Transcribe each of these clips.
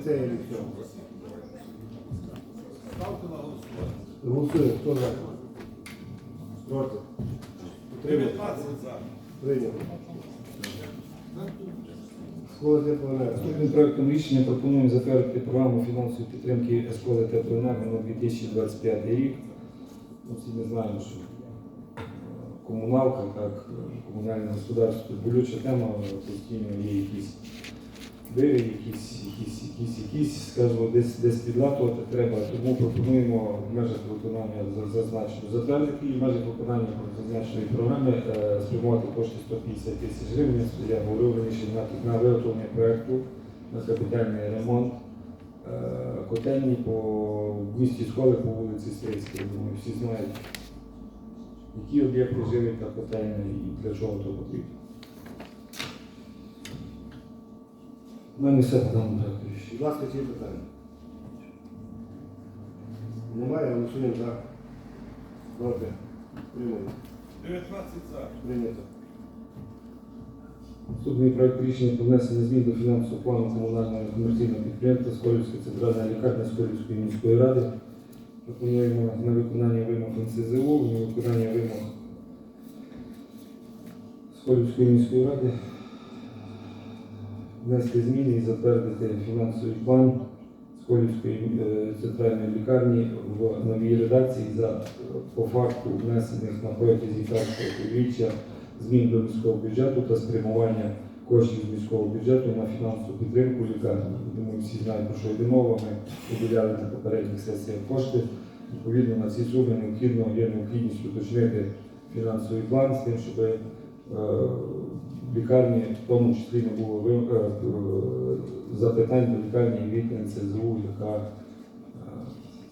ліцею і хто за? Проти? Утримався? 19 за. Прийнято. Наступним проектом рішення пропонуємо затвердити програму фінансової підтримки школи теплоенерго на 2025 рік. Ну, Всі ми знаємо, що комуналка, як комунальне господарство, болюча тема, постійно є якісь диви, якісь, якісь, якісь, якісь, скажімо, десь, десь підлатувати треба. Тому пропонуємо в межах виконання за- затвердити і в межах виконання зазначеної програми е, спрямувати кошти 150 тисяч гривень. Я говорив раніше на, на виготовлення проекту на капітальний ремонт е, котельні по місті школи по вулиці Стрийській. Думаю, всі знають, які об'єкти живуть та котельня і для чого то потрібно. У мене все даному проекту. Будь ласка, ці питання. Немає, голосуємо за. Проти? Прийнято. 19 за. Прийнято. Наступний проект рішення про внесення змін до фінансового плану комунального комерційного підприємства Сколівська центральна лікарня Сколівської міської ради. Пропонуємо на виконання вимог НСЗУ, на виконання вимог Сколівської міської ради внести зміни і затвердити фінансовий план Сколівської е, центральної лікарні в новій редакції за по факту внесених на протязі першого півріччя змін до міського бюджету та спрямування коштів міського бюджету на фінансову підтримку лікарні. Думаю, всі знають, про що йде мова. Ми виділяли на попередніх сесіях кошти. Відповідно, на ці суми необхідно є необхідність уточнити фінансовий план з тим, щоб е, лікарні в тому числі не було ви- е, е, запитань до лікарні від НСЗУ, яка, е,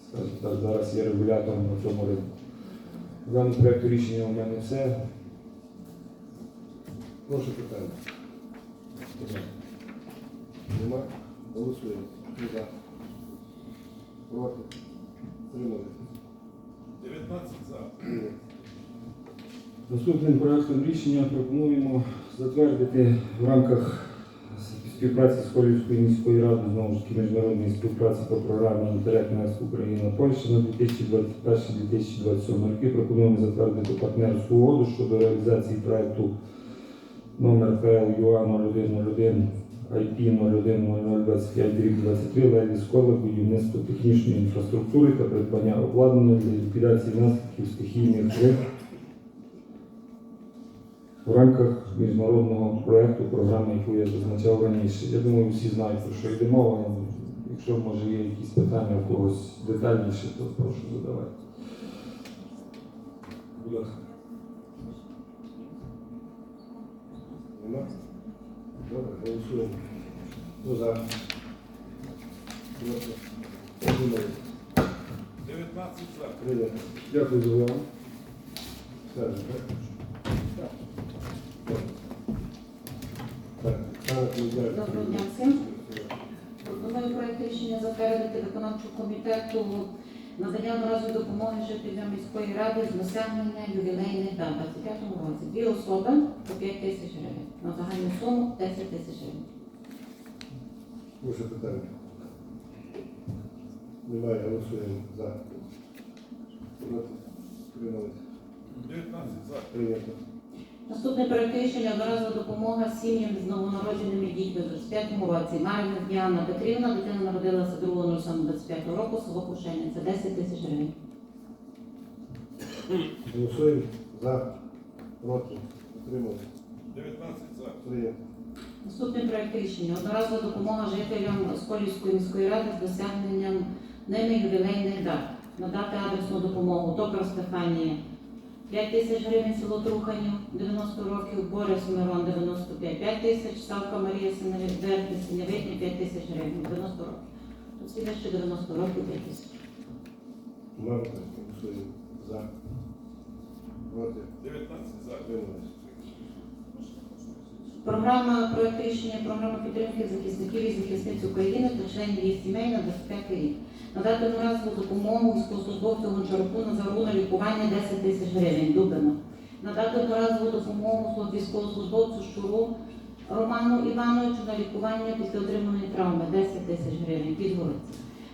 скажімо так, зараз є регулятором на цьому ринку. В даному проєкту рішення у мене все. Прошу питання. Нема? Голосуємо. За? Проти? Прийнято. 19 за. Наступним проектом рішення пропонуємо затвердити в рамках співпраці з Колівською міською радою, знову ж таки міжнародної співпраці по програмі Інтернет Україна Польща на 2021-2027 роки. Пропонуємо затвердити партнерську угоду щодо реалізації проекту номер ПЛЮА 0101 IP 010025 23 Лелі Скола будівництво технічної інфраструктури та придбання обладнання для ліквідації наслідків стихійних лих в рамках міжнародного проєкту, програми, яку я зазначав раніше. Я думаю, всі знають, про що йде мова. Якщо може є якісь питання у когось детальніше, то прошу задавати. Будь ласка. Нема? Добре, голосуємо. За? 19 за. Дякую за увагу. Скажемо, так? Так. Так, так, так. Доброго дня всім. Пропоную проект рішення затвердити виконавчу комітету надання одноразової допомоги жителям міської ради з досягнення ювілейних дат у 25-му році. Дві особи по 5 тисяч гривень. На загальну суму 10 тисяч гривень. Прошу питання. Немає, голосуємо за. Проти? Приймали. 19 за. Прийнято. Наступний проект рішення одноразова допомога сім'ям з новонародженими дітьми у 25-му році. Марина Діана Петрівна, дитина народилася 2.07.25 року, село Кушениця, 10 тисяч гривень. Голосуємо за. Проти? Утримали. 19 за. Прийнято. Наступний проект рішення. Одноразова допомога жителям Сколівської міської ради з досягненням ними ювілейних дат. Надати адресну допомогу Токар Стефанія 5 тисяч гривень, село Труханів 90 років, Борис Мирон 95 5 тисяч, Савка Марія Синевидверти, Синевитні 5 тисяч гривень, 90 років. Тут всі ще 90 років 5 тисяч. Марта, голосуємо за. Проти? 19 за. Приймали. Програма проект рішення програми підтримки захисників і захисниць України та членів їх сімей на 25 рік. Надати одноразову допомогу військовослужбовцю Гончаруку на загальне лікування 10 тисяч гривень. Дубина. Надати одноразову допомогу військовослужбовцю Щуру Роману Івановичу на лікування після отриманої травми. 10 тисяч гривень.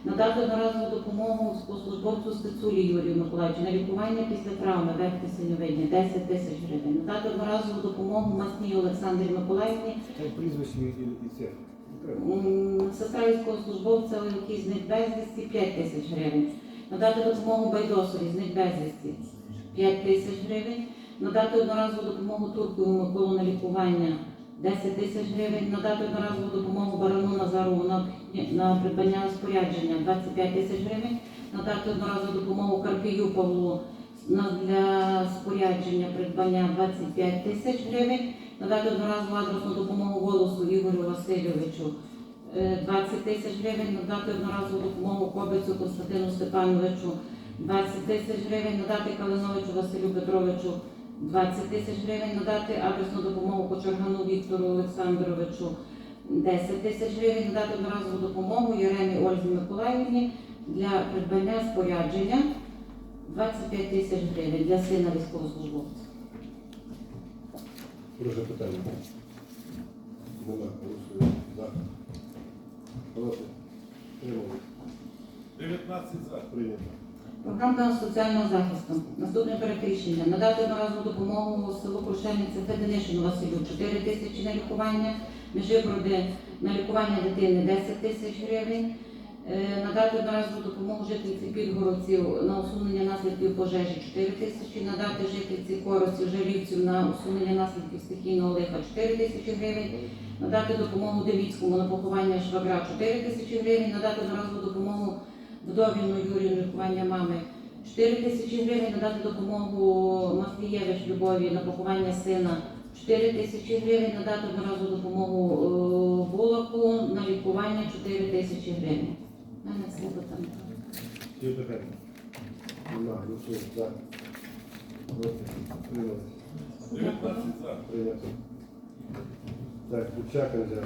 Надати одноразову допомогу військовослужбовцю Стецулі Юрію Миколаївичу на лікування після травми. Верхні синьовидні 10 тисяч гривень. Надати одноразову допомогу Масній Олександрі Миколаївні, Сестра військовослужбовця, який зник безвісті 5 тисяч гривень. Надати допомогу Байдосові, зник безвісті 5 тисяч гривень. Надати одноразову допомогу Турку Миколу на лікування 10 тисяч гривень. Надати одноразову допомогу Барану Назару на, на придбання спорядження 25 тисяч гривень. Надати одноразову допомогу Карпію Павлу для спорядження придбання 25 тисяч гривень. Надати одноразову адресну допомогу голосу Ігорю Васильовичу е, 20 тисяч гривень. Надати одноразову допомогу Кобицю Константину Степановичу 20 тисяч гривень. Надати Калиновичу Василю Петровичу 20 тисяч гривень. Надати адресну допомогу Кочергану Віктору Олександровичу 10 тисяч гривень. Надати одноразову допомогу Яремі Ользі Миколаївні для придбання спорядження 25 тисяч гривень для сина військовослужбовця. Друге питання. Нема. Голосуємо. За. Проти. Утримались. 19 за. Прийнято. Програма соціального захисту. Наступне перекрещення. Надати одноразову допомогу селу Крушельниця Феденишину Василю 4 тисячі на лікування, Межиброди на лікування дитини 10 тисяч гривень. Е, Надати одноразову допомогу жительці Підгородців на усунення наслідків пожежі 4 тисячі. Надати жительці Коросів Жалівців на усунення наслідків стихійного лиха 4 тисячі гривень. Надати допомогу Девіцькому на поховання швагра 4 тисячі гривень. Надати одноразову допомогу Вдовіну Юрію лікування мами 4 тисячі гривень, надати допомогу Мафієвич Любові на поховання сина 4 тисячі гривень, надати одноразову допомогу е, Булаку на лікування 4 тисячі гривень. 19 за. Прийнято. Так, взяв.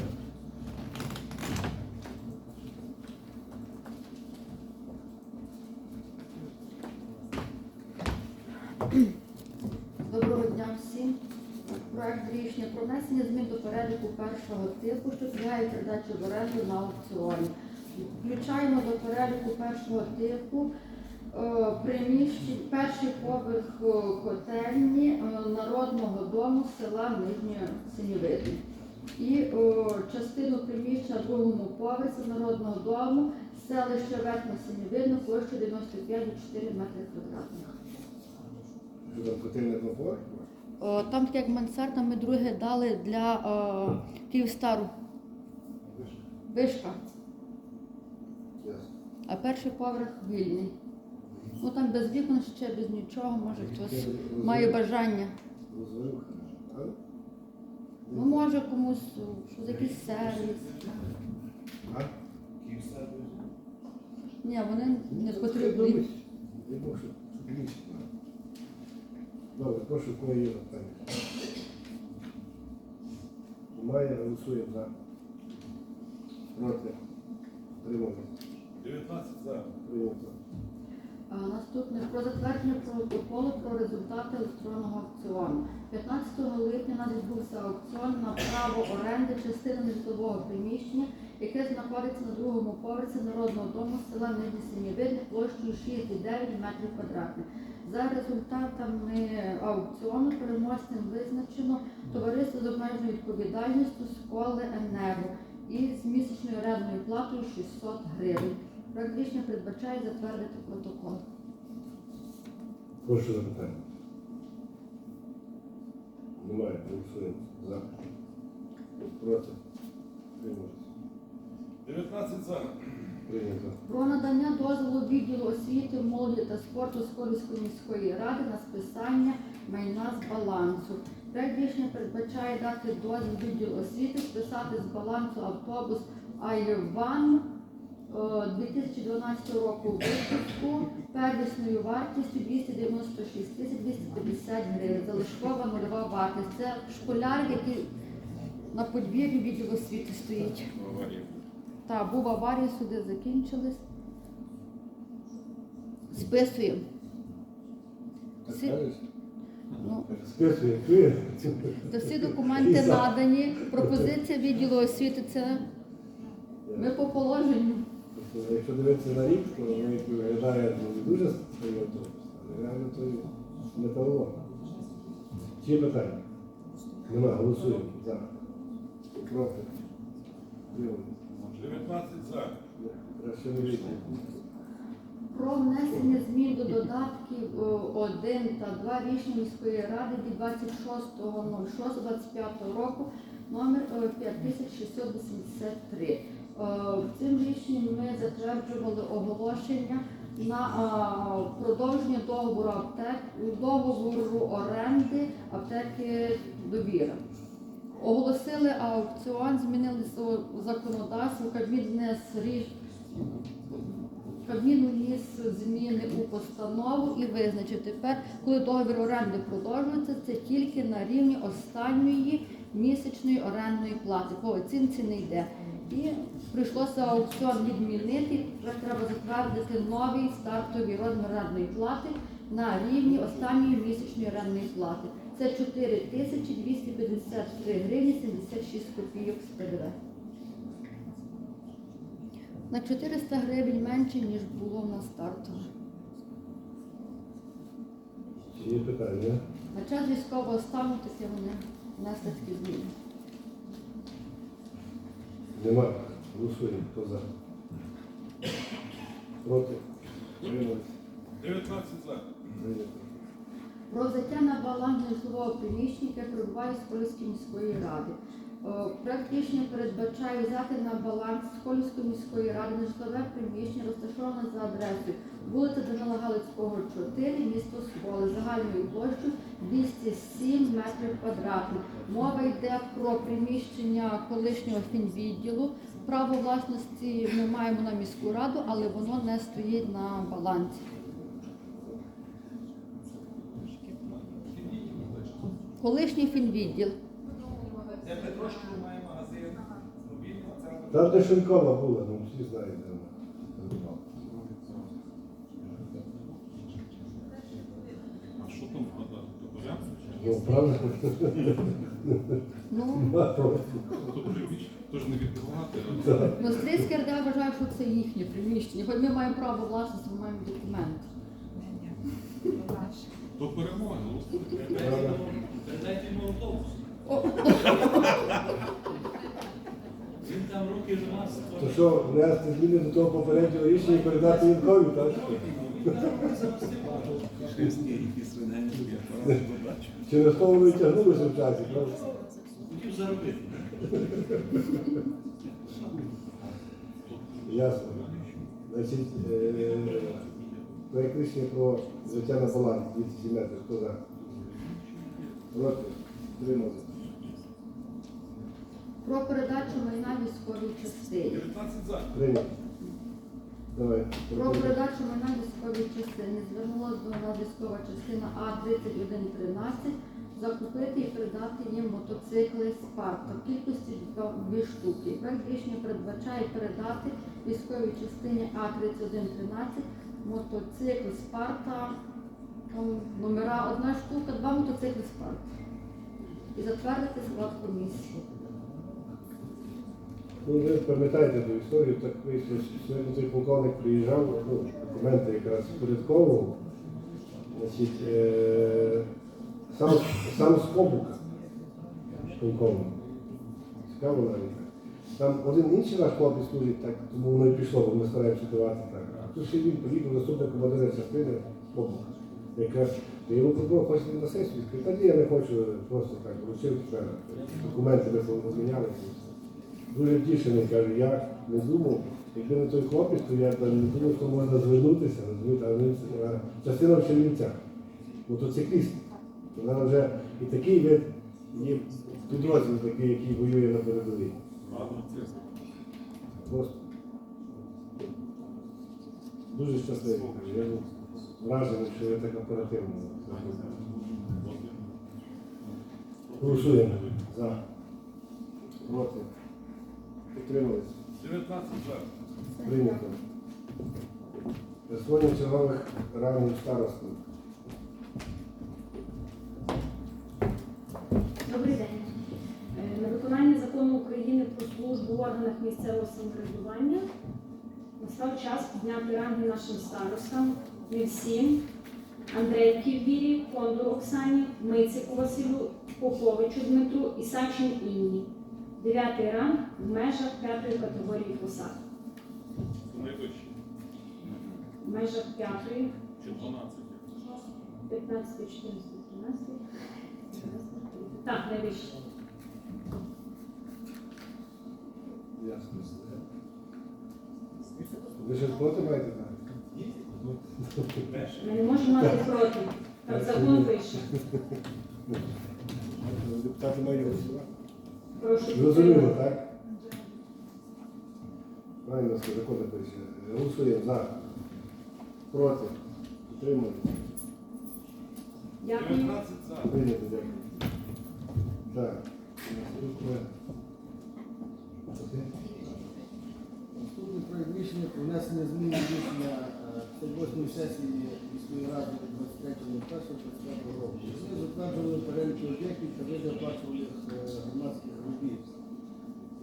Доброго дня всім. Проект рішення про внесення змін до переліку першого типу, що підлягає передачі в оренду на аукціоні. Включаємо до переліку першого типу е, приміщень, перший поверх е, котельні е, народного дому села Нижнє Синівидне. І е, частину приміщення другому поверсі народного дому селище Верхнє Синівидне площа 95,4 метри квадратних. О, Там таке як мансарда, ми друге дали для о, Київстару вишка. А перший поверх вільний. Ну там без вікон ще без нічого, може хтось має бажання. Ну може комусь що за якийсь сервіс. Ні, вони не потрібні. Добре, прошу, кого є питання. Немає, голосуємо за. Проти. Утримались. 19 за. Прийнято. Наступне про затвердження протоколу про результати електронного аукціону. 15 липня у нас відбувся аукціон на право оренди частини нежитлового приміщення, яке знаходиться на другому поверсі народного дому села Нижні Синівидне площею 6,9 метрів квадратних. За результатами аукціону переможцем визначено товариство з обмеженою відповідальністю Сколи Енерго із місячною орендною платою 600 гривень. Проект рішення передбачає затвердити протокол. Прошу запитання. Немає, голосуємо за. Проти. Утримались. 19 за. Прийнято. Про надання дозволу відділу освіти, молоді та спорту Скорівської міської ради на списання майна з балансу. Проект рішення передбачає дати дозвіл відділу освіти списати з балансу автобус Айван 2012 року випуску первісною вартістю 296 тисяч 250 гривень. Залишкова нульова вартість. Це школяр, який на подвір'ї відділу освіти стоїть. Так, був аварія, суди закінчились. Списуємо. Всі- Ну, Списує, всі документи надані. Пропозиція відділу освіти це ми по положенню. То якщо дивитися на рік, то як виглядає ну, не дуже серйозно, але реально то і металолом. Чи питання? Нема, голосуємо. За. Проти. Утримались. 19 за. Не вийти. Про внесення змін до додатків 1 та 2 рішення міської ради від 26.06.25 року номер е, 5683. Е, Цим рішенням ми затверджували оголошення на продовження договору аптек, договору оренди аптеки довіра. Оголосили аукціон, змінили законодавство, Кабмін вніс зміни у постанову і визначив тепер, коли договір оренди продовжується, це тільки на рівні останньої місячної орендної плати. По оцінці не йде. І прийшлося аукціон відмінити. Треба затвердити новий стартовий розмір орендної плати на рівні останньої місячної орендної плати. Це 4253 гривні 76 копійок з ПДВ. На 400 гривень менше, ніж було на старту. Чи є питання? На час військового стану таке вони такі зміни. Нема. Голосуємо. Хто за? Проти. Утримались. 19 за. Прийнято. Про взяття на баланс житлового приміщення, яке перебуває з Сколівської міської ради. Е, Проект рішення передбачає взяти на баланс Сколівської міської ради нежитлове приміщення, розташоване за адресою вулиця Данила Галицького, 4, місто Сколи, загальною площею 207 метрів квадратних. Мова йде про приміщення колишнього фінвідділу. Право власності ми маємо на міську раду, але воно не стоїть на балансі. Колишній фінвідділ. Де Петрушків має магазин, мобільного це Там де Шинкова була, ну всі знають, де вона. А що там вкладати? То порядку? Ну, правда? Ну, Нема проти. То приміщення. То ж не відбувати. ну Стрийська РДА вважає, що це їхнє приміщення. Хоч ми маємо право власності, ми маємо документ. То перемога. Передайте йому автобус. Він там руки ж у нас То що, внести зміни до того попереднього рішення і передати Янкові, так? Чи не з того ви тягнулися в часі, правда? хотів заробити. Ясно. Значить, е, проект рішення про взяття на баланс 207 метрів. Хто за? Проти? Тримали. Про передачу майна військовій частині. 19 за. Прийняли. Давай. Про передачу майна військовій частини звернулася до військова частина А3113 закупити і передати їм мотоцикли Спарта в кількості дві штуки. Проект рішення передбачає передати військовій частині А3113 мотоцикл Спарта номера одна штука, два мотоцикли Спарта. І затвердити склад комісії. Ну, ви пам'ятаєте ту історію, так вийшло, що той полковник приїжджав, ну, документи якраз порядковував. Значить, е, сам, сам з Кобука, полковник. Цікаво навіть. Там один інший наш хлопець служить, так, тому воно і пішло, бо ми стараємося давати так. А тут ще він поїхав заступник командира частини Кобука. Якраз я йому пропонував, хочете на сесію, скажу, та ні, я не хочу, просто так, вручив. Документи ми обмінялися. Дуже втішений, каже, я не думав, якби не той хлопець, то я не думав, що можна звернутися, розумієте, а е, частина в Чернівцях, мотоцикліст. Вона вже і такий вид є підрозділ такий, який воює на передовій. Просто дуже щасливий. Я вражений, що ви так оперативно. Голосуємо. За. Проти. Підтримались. 19 за. Прийнято. Присвоєння чергових ранів старосту. Добрий день. Е, На виконання закону України про службу в органах місцевого самоврядування настав час підняти ранги нашим старостам, не всім. Андрейки Вірі, Кондур Оксані, Мицику Василю, Поповичу Дмитру і Сачин Інні. Дев'ятий ранг в межах п'ятої категорії посад. Це. В межах п'ятої, Чи 12. 15, 14, 13. Так, найвище. Ясно. Ви щось проти маєте? так? Ми не можемо мати проти. Так закон пише. Депутати мають голосувати. Прошу Зрозуміло, так? Правильно все закон пише. Голосуємо за. Проти. Підтримуємо. Дякую. 19 за. Прийнято, дякую. Так. Наступне. Наступний проект рішення про внесення змін до рішення е, 58 сесії міської ради від 23.01.25 року. Ми затверджували переліки об'єктів та види оплачуваних е, громадських робіт.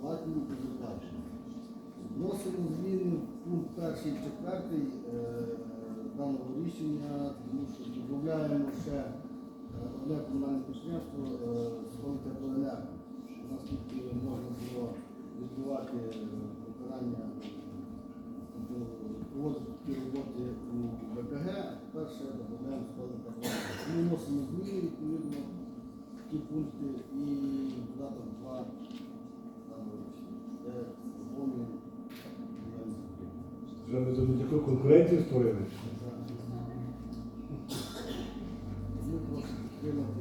Платні і. Вносимо зміни в пункт перший і четвертий е, даного рішення, тому що додаємо ще е, одне комунальне підприємство е, «Схові теплоенерго». Наскільки можна було відбувати виконання проводити роботи у ВКГ, а тепер ще додаємо «Схові теплоенерго». Ми вносимо зміни відповідно ті пункти і додаток 2 даного рішення. Це заповнюємо. Вже ми тут таку конкуренцію створили. Ми підтримати.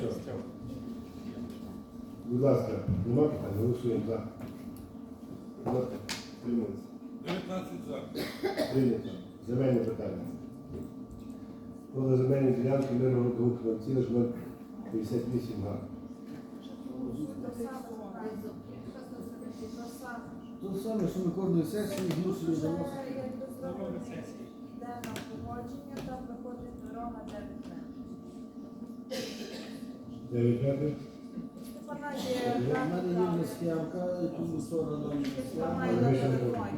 Що? Будь ласка, нема питань, голосуємо за. Будь ласка, підтримується. 19 за. Прийнято. Земельне питання. Продаж земельної ділянки Миргород Груп цілих 58 га. То саме, що ми кожної сесії змушені заносити. Йде на погодження, там виходить дорога 9 метрів. 9 метрів. У мене є вже схемка, яку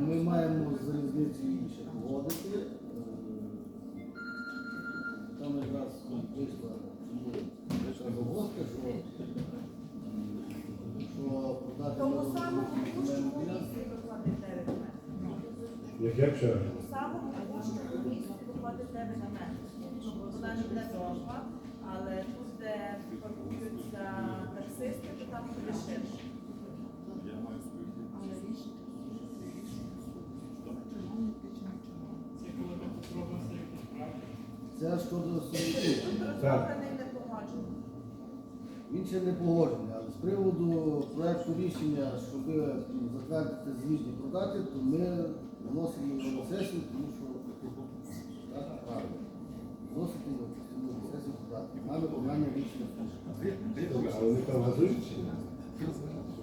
ми маємо залізницю погодити. Е, Там якраз вийшла вийшла загвоздка, що, що продати Тому дорогу самому земельну вищому ділянку. місці виходить 9 метрів. Як як ще? раз? Тому самому вищому виходить 9 метрів. Ну, бо вона ж не дорога, але тут, де паркуються таксисти, то там буде ширше. Це щодо. Тут розроблений не погоджений. Він ще не погоджений, але з приводу проекту рішення, щоб затвердити звітні продати, то ми вносимо його на сесію, тому що так, правильно. Вносити на сесію подати. На виконання рішення. А вони там газують чи ні?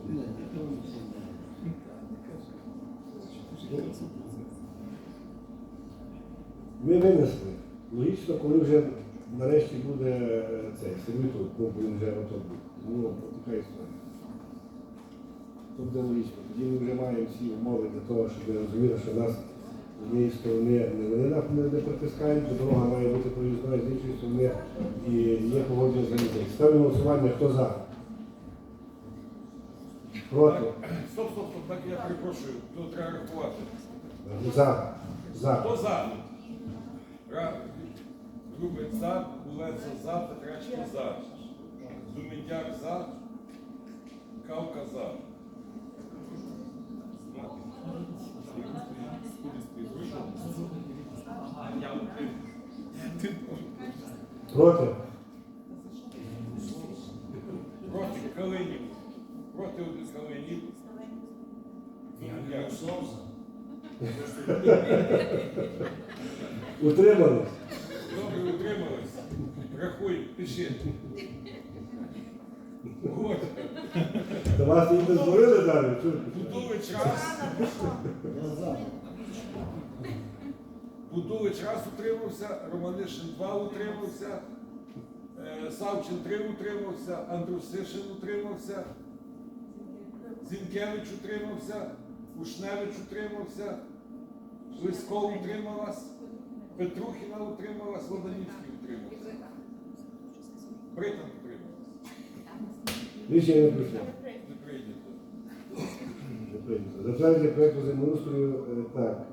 Ні, ніхто не пишає. Ми винесли. Логічно, коли вже нарешті буде е, цей ну, бо він вже ото буде. Ну, така історія. Це буде логічно. Тоді ми вже маємо всі умови для того, щоб ви розуміли, що нас з однієї сторони не вони нас не, не притискають, бо дорога має бути проїзною, з іншої сторони і є погодження за людей. Ставимо голосування, хто за? Проти? Стоп, стоп, стоп, так я перепрошую, то треба рахувати. За. За. Хто за? Ра- Рубець за, Булеца за, Петречко за. Думіндяк за, Кавка за. Проти? Проти Калинів. Проти один Калинів. Думіндяк. Утримались? Добре, утримались. Рахуй, пиши. От. Та вас не зговорили далі? Я за. Будулич раз утримався, Романишин два утримався, е, Савчин три утримався, Андрусишин утримався, Зінкевич утримався, Ушневич утримався, Лиськов утрималась, Петрухіна утрималась, Ладанівський утримався. Британ. Рішення не прийшло. Не прийнято. Затвердження проєкту землеустрою е, так.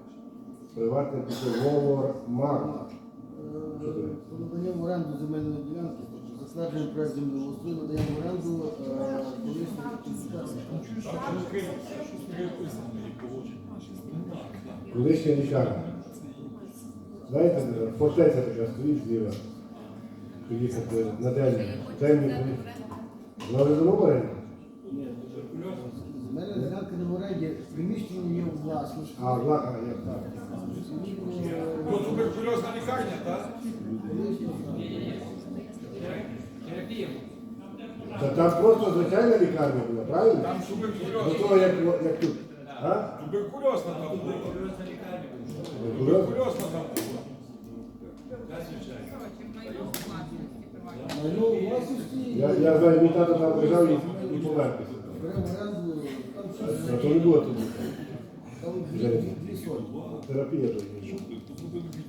Приватне підсумовор МАР. Е, Про в оренду земельної ділянки, тобто проект землеустрою, надаємо в оренду е, колишній. Колишня лікарня. Знаєте, фортеця така стоїть зліва. Поїхати на день. Темні. Вона вже давно в оренді? Земельна ділянка не в оренді, приміщення є у власності. А, вла, а, як так. Ну, туберкульозна лікарня, так? Та там просто звичайна лікарня була, правильно? Там До того, як, як тут. А? Туберкульозна там була. Туберкульоз? Туберкульозна там була. Майно у власності Я, я знаю, мій тато там лежав і, і оренду, там щось, А то не було тоді. там дві, дві сотні. Терапія тоді.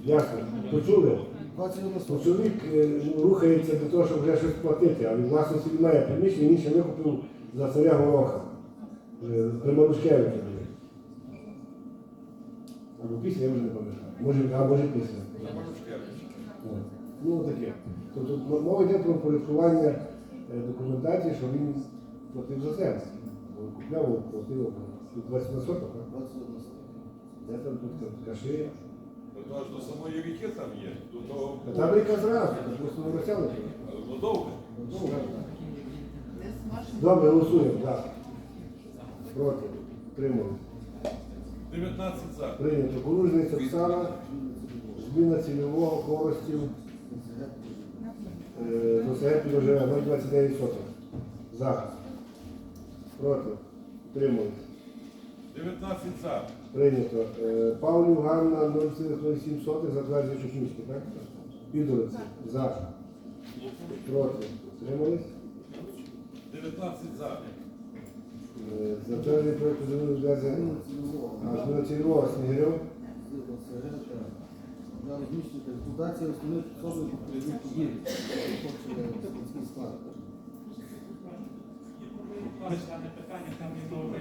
Ясно. Почули? 20 на Ну, 100. чоловік е, рухається для того, щоб вже щось платити, а він власності він має приміщення, він ще викупив за царя Гороха. Е, При Або після, я вже не пам'ятаю. Може, а може після. От. Ну таке. Тобто мова йде про порядкування е, документації, що він платив за землю. Купляв, платив тут 20 на соток, а? 20 на 100. Де там тут каши? То аж до самої ріки там є. До того там ріка зразу, просто не розтягнути. ну, довго. Добре, голосуємо, так. Проти. Тримали. 19 за. Прийнято. Поружниця Оксана. Зміна цільового користів. До підоживе 0,29 соток. За. Проти. Тримали. 19 за. Прийнято. Е, Павлів Ганна 0,07 сотих затверджує Чухівську, так? Підолиці. За. Проти. Тримались. 19 за. Е, Затверджує проєкту землі для цільового. А Снігирьов. Для розміщення та експлуатації основних особливих відповідних будівель. Такий склад. Дане питання, там є нове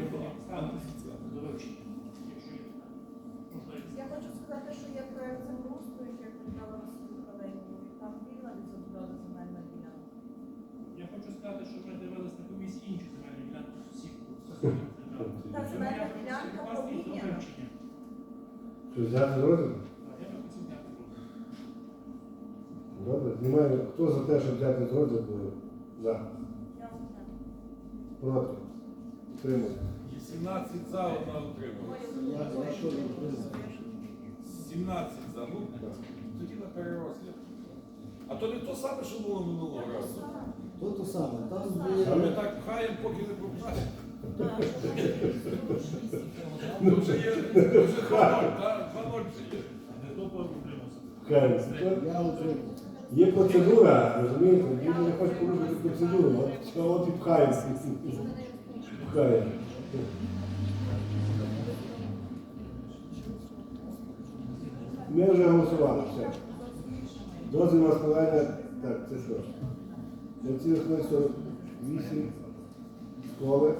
до вивчення. Можливість. Я хочу сказати, що є проект землеустрою, як казала Василь Каленький, там вільна від забудови земельна ділянка. Я хочу сказати, що ми дивилися на комісії інші земельні ділянки сусідів. Та земельна ділянка поміняна. Що взяти з розгляду? Я би хотів взяти руку. Добре, знімаємо. Хто за те, щоб взяти з розгляду? За. Я. Проти. Тримали. 17 за, одна утрималась. Я я що не прийняв. 17 за. Ну, тоді на перерозгляд. А то не то саме, що було минулого разу. То то саме. Там А ми так пхаємо, поки не пропхаємо. Ну, вже є, вже 2-0, так? 2-0 вже є. Хай. я отримав. Є процедура, розумієте? Він не хоче порушити процедуру. От, от і пхає. Пхає. Ми вже голосували. Все. Дозвіл на. Так, це що? Для цілих 48 школи.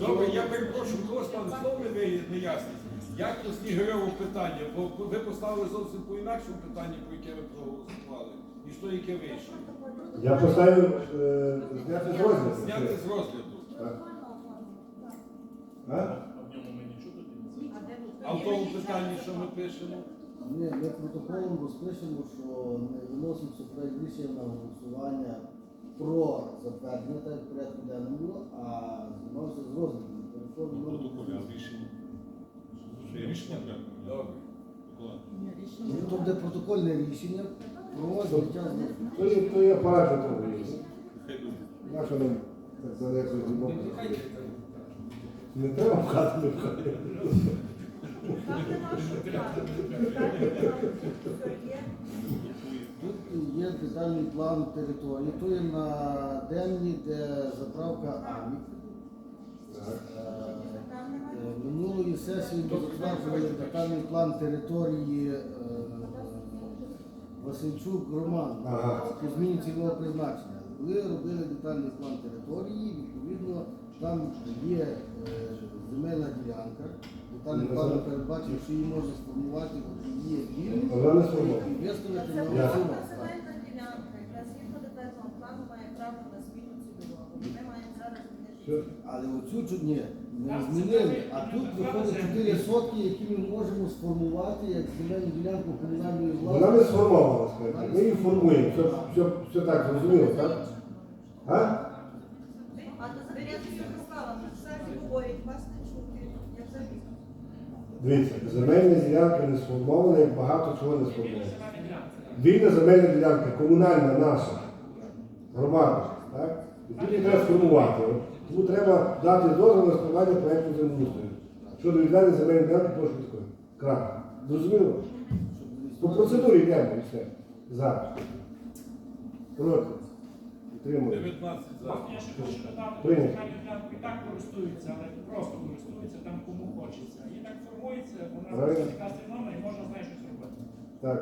Добре. Я перепрошую, когось там знову не неясність. Як по Снігирьову питання? Бо ви поставили зовсім по інакшому питанні, про яке ви проголосували, ніж то, яке вийшло. Я поставив е, зняти з розгляду. Зняти з розгляду. А? А в тому питанні, що ми пишемо? Ні, ми протоколом розпишемо, що не виносимося проект рішення на голосування про затвердження так як порядку денному було, а знімався з розгляду. Протоколі з рішенням. Що є рішення? Ну, то буде протокольне рішення про зняття з. То є, то є апарат є. Хай думає. Нащо нам так далеко глибоко? Не треба не. Там нема що. Тут є детальний план території, то є на денні, де заправка АМІК. Так. Е, Минулої сесії ми затверджували детальний план території е, Васильчук Роман по зміні цільового призначення. Коли робили детальний план території, відповідно там є е, земельна ділянка. Детальний план передбачив, що її можна сформувати, є не сформована. і виставити Це на Ясно. аукціон. просто земельна ділянка, яка згідно детального плану має право на зміну цільового. Ми маємо зараз Все. Але оцю чу- ні, не змінили. А тут виходить 4 сотки, які ми можемо сформувати як земельну ділянку комунальної Вона не сформована, скажімо. Ми її формуємо. Все, все, все так зрозуміло, так? А? А то зберігати Святослава, тут все говорять, вас не чути. Я вже Дивіться, земельна ділянка не сформована, як багато чого не сформовано. Вільна земельна ділянка, комунальна наша, громада, так? І треба сформувати. Тому треба дати дозвіл на сформування проєкту землеустрою. Щодо віддання земельної ділянки площі міської. Крапка. Зрозуміло? По процедурі йдемо і все. За. Проти. Підтримуємо. 19 за. Я ще хочу додати, що Прийнято. земельну ділянку і так користуються, але просто користуються там кому хочеться. І так формується, вона Правильно. кадастрий номер і можна з нею щось робити. Так.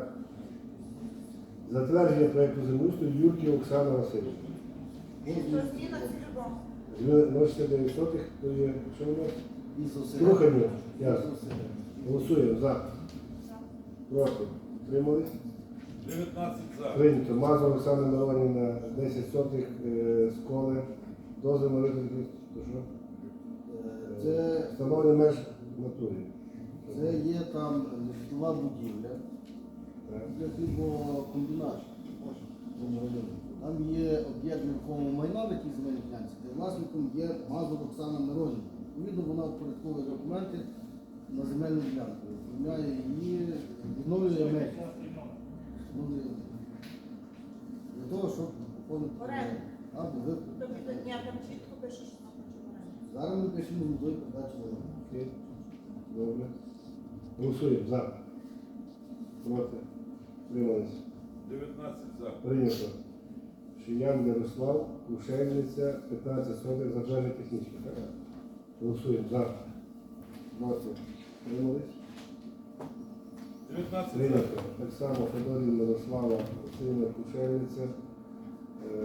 Затвердження проєкту землеустрою Юрки Оксана Васильівна. Про. Носите 9 сотих, то є, що у нас? Слухання. Ясно. Голосуємо за. Проти. Тримались? 19 за. Прийнято. Маза Олександра Миронівна 10 сотих е, на вигляд. То що? Це, Встановлення меж натурі. це є там житлова будівля, Так. це хлібокомбінат. в цьому районі. Там є об'єкт нерухомого майна на тій земельній ділянці, де власником є Мазур Оксана Миронівна. Відповідно, вона впорядковує документи на земельну ділянку. Оформляє її, відновлює межі. Відновлює. Для того, щоб оформити Оренду. або викуп. Тобто ні, там чітко пише, що хоче оренду. Зараз ми пишемо передачу оренди. Окей. Добре. Голосуємо за. Проти. Тримались. 19 за. Прийнято. Шиян Ярослав, Крушельниця, 15 сотих затвердження технічних. Голосуємо за. Проти. Тримались. 19. Прийнято. Так само Федорів Мирослава, Васильівна Кушельниця,